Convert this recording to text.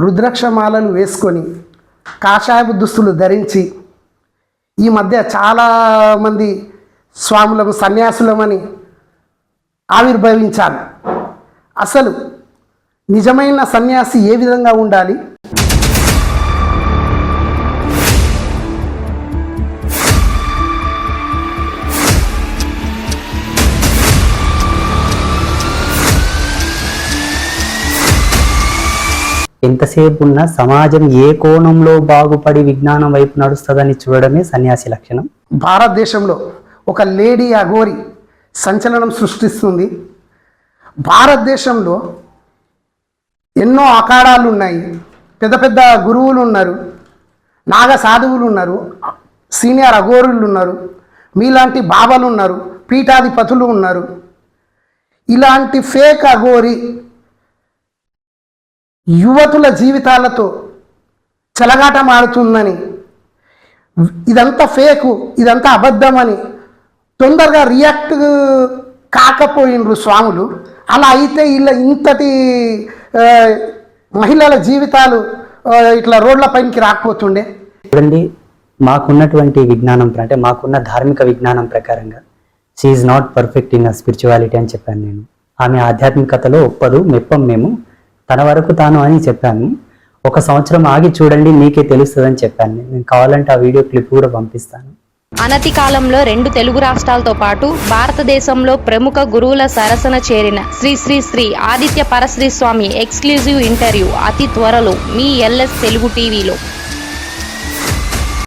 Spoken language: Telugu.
రుద్రక్షమాలను వేసుకొని కాషాయపు దుస్తులు ధరించి ఈ మధ్య చాలామంది స్వాములకు సన్యాసులమని ఆవిర్భవించారు. అసలు నిజమైన సన్యాసి ఏ విధంగా ఉండాలి? ఎంతసేపు ఉన్న సమాజం ఏ కోణంలో బాగుపడి విజ్ఞానం వైపు నడుస్తుందని చూడడమే సన్యాసి లక్షణం. భారతదేశంలో ఒక లేడీ అఘోరి సంచలనం సృష్టిస్తుంది. భారతదేశంలో ఎన్నో అఖాడాలు ఉన్నాయి. పెద్ద పెద్ద గురువులు ఉన్నారు. నాగ సాధువులు ఉన్నారు. సీనియర్ అఘోరులు ఉన్నారు. మీలాంటి బాబాలు ఉన్నారు. పీఠాధిపతులు ఉన్నారు. ఇలాంటి ఫేక్ అఘోరి యువతుల జీవితాలతో చెలగాటమాడుతుందని ఇదంతా ఫేకు ఇదంతా అబద్ధమని తొందరగా రియాక్ట్ కాకపోయినరు స్వాములు. అలా అయితే ఇలా ఇంతటి మహిళల జీవితాలు ఇట్లా రోడ్ల పైనకి రాకపోతుండే. చూడండి మాకున్నటువంటి విజ్ఞానం అంటే మాకున్న ధార్మిక విజ్ఞానం ప్రకారంగా she's not perfect in spirituality అని చెప్పాను నేను. ఆమె ఆధ్యాత్మికతలో ఒప్పదు మెప్పం మేము. తన వరకు తాను అని చెప్పాను. ఒక సంవత్సరం ఆగి చూడండి మీకే తెలుస్తుందని చెప్పాను. నేను కావాలంటే ఆ వీడియో క్లిప్ కూడా పంపిస్తాను. అనతి కాలంలో రెండు తెలుగు రాష్ట్రాలతో పాటు భారతదేశంలో ప్రముఖ గురువుల సరసన చేరిన శ్రీ శ్రీ శ్రీ ఆదిత్య పరశ్రీ స్వామి ఎక్స్క్లూజివ్ ఇంటర్వ్యూ అతి త్వరలో మీ ఎల్ఎస్ తెలుగు టీవీలో.